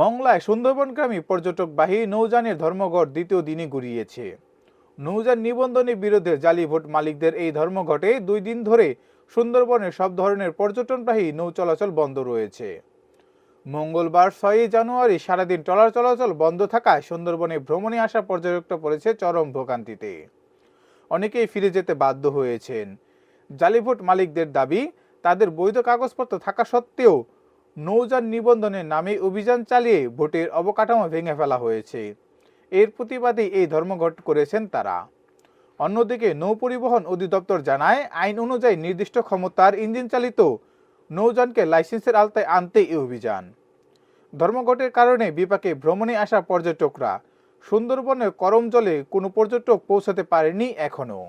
মংলায় সুন্দরবনগামী পর্যটকবাহী নৌযানের ধর্মঘট দ্বিতীয় দিনে গড়িয়েছে। নৌযান নিবন্ধনের বিরুদ্ধে জালি ভোট মালিকদের এই ধর্মঘটে দুই দিন ধরে সুন্দরবনের সব ধরনের পর্যটনবাহী নৌ চলাচল বন্ধ রয়েছে। মঙ্গলবার ছয়ই জানুয়ারি সারাদিন ট্রলার চলাচল বন্ধ থাকায় সুন্দরবনে ভ্রমণে আসা পর্যটকরা পড়েছে চরম ভোগান্তিতে। অনেকেই ফিরে যেতে বাধ্য হয়েছেন। জালিভোট মালিকদের দাবি তাদের বৈধ কাগজপত্র থাকা সত্ত্বেও নৌযান নিবন্ধনের নামে অভিযান চালিয়ে ভোটের অবকাঠামো ভেঙে ফেলা হয়েছে। এর প্রতিবাদে এই ধর্মঘট করেছেন তারা। অন্যদিকে নৌ পরিবহন অধিদপ্তর জানায়, আইন অনুযায়ী নির্দিষ্ট ক্ষমতার ইঞ্জিন চালিত নৌযানকে লাইসেন্সের আওতায় আনতে এই অভিযান। ধর্মঘটের কারণে বিপাকে ভ্রমণে আসা পর্যটকরা সুন্দরবনের করম জলে কোনো পর্যটক পৌঁছাতে পারেনি এখনও।